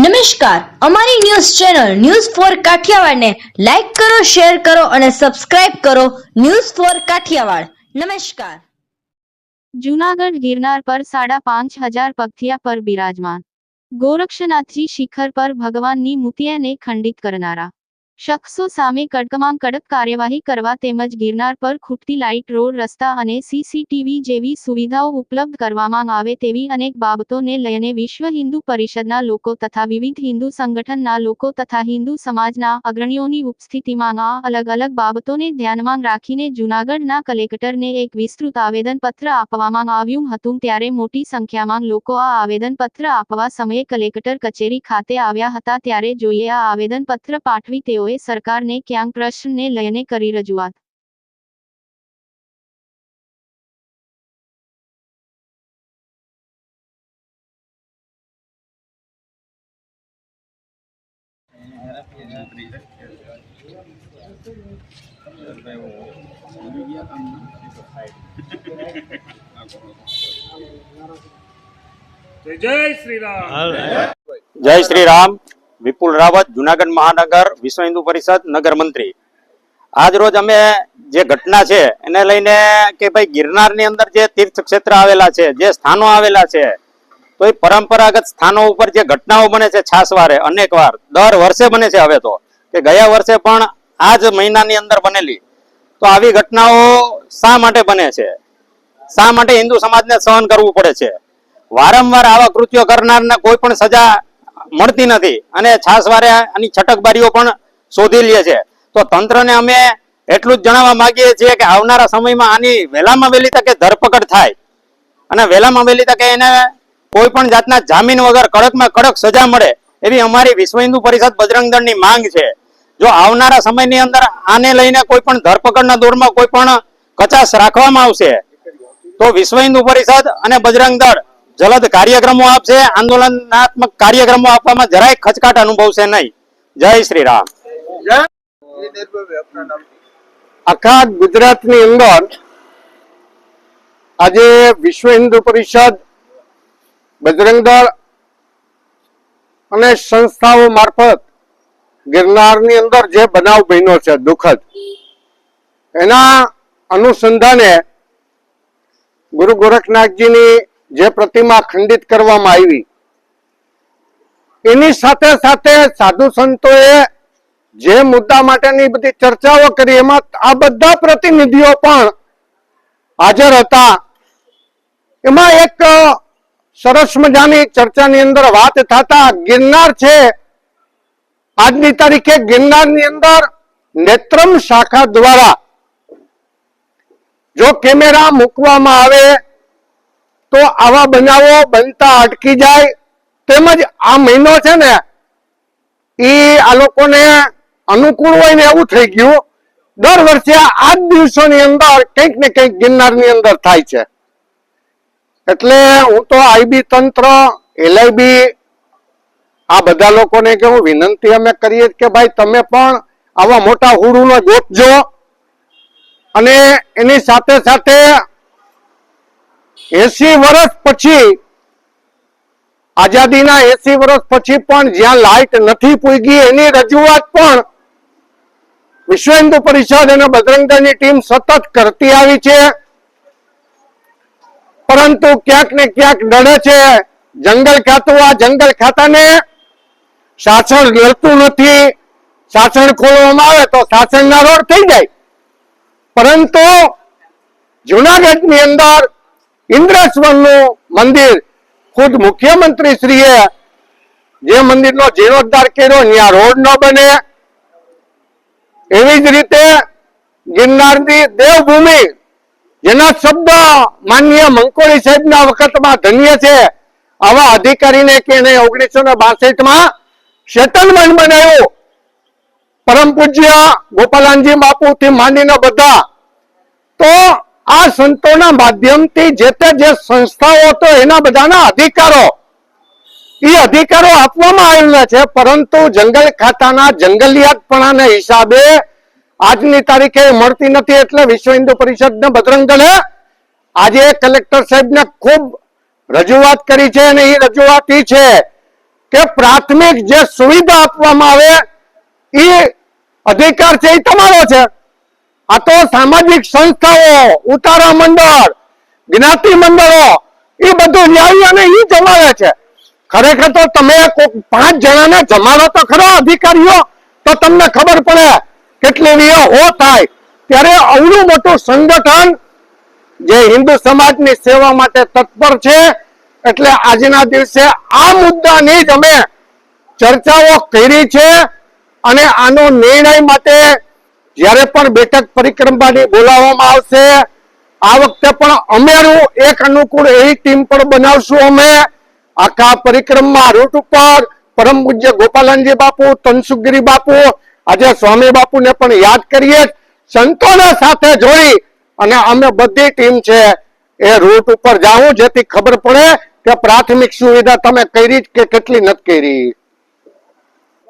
નમસ્કાર. અમારી news channel news four કાઠિયાવાડને લાઈક કરો, શેર કરો અને સબસ્ક્રાઇબ કરો ન્યૂઝ ફોર કાઠિયાવાડ. નમસ્કાર. જૂનાગઢ ગિરનાર પર સાડા પાંચ હજાર પગથિયા પર બિરાજમાન. ગોરક્ષનાથજી શિખર પર ભગવાનની મૂર્તિને ખંડિત કરનારા. શખ્સો સામે કડકમાં કડક કાર્યવાહી કરવા તેમજ ગિરનાર પર ખૂટતી લાઇટ, રોડ, રસ્તા અને સીસીટીવી જેવી સુવિધાઓ ઉપલબ્ધ કરવામાં આવે તેવી અનેક બાબતોને લઈને વિશ્વ હિન્દુ પરિષદના લોકો તથા વિવિધ હિન્દુ સંગઠનના લોકો તથા હિન્દુ સમાજના અગ્રણીઓની ઉપસ્થિતિમાં આ અલગ અલગ બાબતોને ધ્યાનમાં રાખીને જૂનાગઢના કલેક્ટરને એક વિસ્તૃત આવેદનપત્ર આપવામાં આવ્યું હતું. ત્યારે મોટી સંખ્યામાં લોકો આ આવેદનપત્ર આપવા સમયે કલેક્ટર કચેરી ખાતે આવ્યા હતા. ત્યારે જોઈએ આ આવેદનપત્ર પાઠવી તેઓએ સરકારને ક્યાંક પ્રશ્નને લઈને કરી રજૂઆત જય જય શ્રી રામ જય શ્રી રામ વિપુલ રાવત, જુનાગઢ મહાનગર, વિશ્વ હિન્દુ પરિષદ, નગર મંત્રી. આજ રોજ અમે જે ઘટના છે, એને લઈને કે ભાઈ ગિરનારની અંદર જે તીર્થ ક્ષેત્ર આવેલા છે, જે સ્થાનો આવેલા છે, તો એ પરંપરાગત સ્થાનો ઉપર જે ઘટનાઓ બને છે છાસવારે અનેક વાર, દર વર્ષે બને છે હવે તો, કે ગયા વર્ષે પણ આ જ મહિનાની અંદર બનેલી. તો આવી ઘટનાઓ શા માટે બને છે? શા માટે હિન્દુ સમાજને સહન કરવું પડે છે? વારંવાર આવા કૃત્યો કરનારને કોઈ પણ સજા મળતી નથી. અને છાસવારે આની છટકબારીઓ પણ શોધી લે છે. તો તંત્રને અમે એટલું જ જણાવવા માંગીએ છીએ કે આવનારા સમયમાં આની વહેલામાં વહેલી તકે ધરપકડ થાય. અને વહેલામાં વહેલી તકે એને કોઈ પણ જાતના જામીન વગર કડકમાં કડક સજા મળે એવી અમારી વિશ્વ હિન્દુ પરિષદ બજરંગ દળની માંગ છે. જો આવનારા સમયની અંદર આને લઈને કોઈ પણ ધરપકડના દોરમાં કોઈ પણ કચાશ રાખવામાં આવશે, તો વિશ્વ હિન્દુ પરિષદ અને બજરંગ દળ જલદ કાર્યક્રમો આપશે. આંદોલનાત્મક કાર્યક્રમો આપવામાં જરાય ખચકાટ અનુભવશે નહીં. જય શ્રી રામ. આખા ગુજરાતની અંદર આજે વિશ્વ હિન્દુ પરિષદ બજરંગ દળ અને સંસ્થાઓ મારફત ગિરનારની અંદર જે બનાવ બન્યો છે દુઃખદ એના અનુસંધાને ગુરુ ગોરખનાથજીની જે પ્રતિમા ખંડિત કરવામાં આવી. એની સાથે સાથે સાધુ સંતોએ જે મુદ્દા માટેની બધી ચર્ચાઓ કરી, એમાં આ બધા પ્રતિનિધિઓ પણ હાજર હતા. એમાં એક સરસ મજાની ચર્ચાની અંદર વાત થતા ગિરનાર છે. આજની તારીખે ગિરનારની અંદર નેત્રમ શાખા દ્વારા જો કેમેરા મૂકવામાં આવે તો આવા બનાવો બનતા અટકી જાય. તેમજ આ મહિનો છે ને, એ આ લોકોને અનુકૂળ હોય ને એવું થઈ ગયું. દર વર્ષે આ જ દિવસોની અંદર કંઈક ને કંઈક ગિરનારની અંદર થાય છે. એટલે હું તો આઈબી તંત્ર, એલઆઈબી, આ બધા લોકોને કેવું વિનંતી અમે કરીએ કે ભાઈ તમે પણ આવા મોટા હુડુનો ગોતજો અને એની સાથે સાથે એસી વર્ષ પછી, આઝાદીના એસી વર્ષ પછી પણ જ્યાં લાઇટ નથી પૂગી, એની રજૂઆત પણ વિશ્વ હિન્દુ પરિષદ અને બજરંગદળની ટીમ સતત કરતી આવી છે. પરંતુ ક્યાંક ને ક્યાંક નડે છે, જંગલ ખાતું, આ જંગલ ખાતાને શાસન લડતું નથી. શાસન ખોલવામાં આવે તો શાસનના રોડ થઈ જાય. પરંતુ જુનાગઢની અંદર ઇન્દ્રેશ્વરનું મંદિર. ખુદ મુખ્યમંત્રી શ્રીએ જે મંદિરનો જીર્ણોદ્ધાર કર્યો ત્યાં રોડ ન બને, એવી જ રીતે ગિરનારની દેવભૂમિ, જેના શબ્દ માન્ય મંકોળી સાહેબના વખતમાં ધન્ય છે, આવા અધિકારીને કે એને ઓગણીસો ને બાસઠમાં સેટલમેન્ટ બનાવ્યું. પરમ પૂજ્ય ગોપાલાનજી બાપુ થી માંડીને બધા. તો આ સંતોના માધ્યમથી જે તે જે સંસ્થાઓ હતો એના બધાના અધિકારો, એ અધિકારો આપવામાં આવેલા છે, પરંતુ જંગલ ખાતાના જંગલિયાતપણાના હિસાબે આજની તારીખે મળતી નથી એટલે વિશ્વ હિન્દુ પરિષદને ને આજે કલેક્ટર સાહેબને ખૂબ રજૂઆત કરી છે અને એ રજૂઆત એ છે કે પ્રાથમિક જે સુવિધા આપવામાં આવે, એ અધિકાર છે એ તમારો છે. આ તો સામાજિક સંસ્થાઓ, ઉતારા મંડળ, જ્ઞાતિ મંડળો, એ બધું ન્યાય અને એ જમાવે છે. ખરેખર તો તમે પાંચ જણાને જમાડો તો ખરા અધિકારીઓ, તો તમને ખબર પડે કેટલી વિયો હો થાય. ત્યારે અવડું મોટું સંગઠન જે હિન્દુ સમાજની સેવા માટે તત્પર છે, એટલે આજના દિવસે આ મુદ્દાની જ અમે ચર્ચાઓ કરી છે અને આનો નિર્ણય માટે જ્યારે પણ બેઠક પરિક્રમાની બોલાવવામાં આવશે, આ વખતે પણ અમેરું એક અનુકૂળ એવી ટીમ પણ બનાવશું અમે. આખા પરિક્રમા રૂટ ઉપર પરમ પૂજ્ય ગોપાલનજી બાપુ તનસુગીરી બાપુ, આજે સ્વામી બાપુને પણ યાદ કરીએ સંતોને સાથે જોડી અને અમે બધી ટીમ છે એ રૂટ ઉપર જાઉં, જેથી ખબર પડે કે પ્રાથમિક સુવિધા તમે કરી કે કેટલી નથી કરી.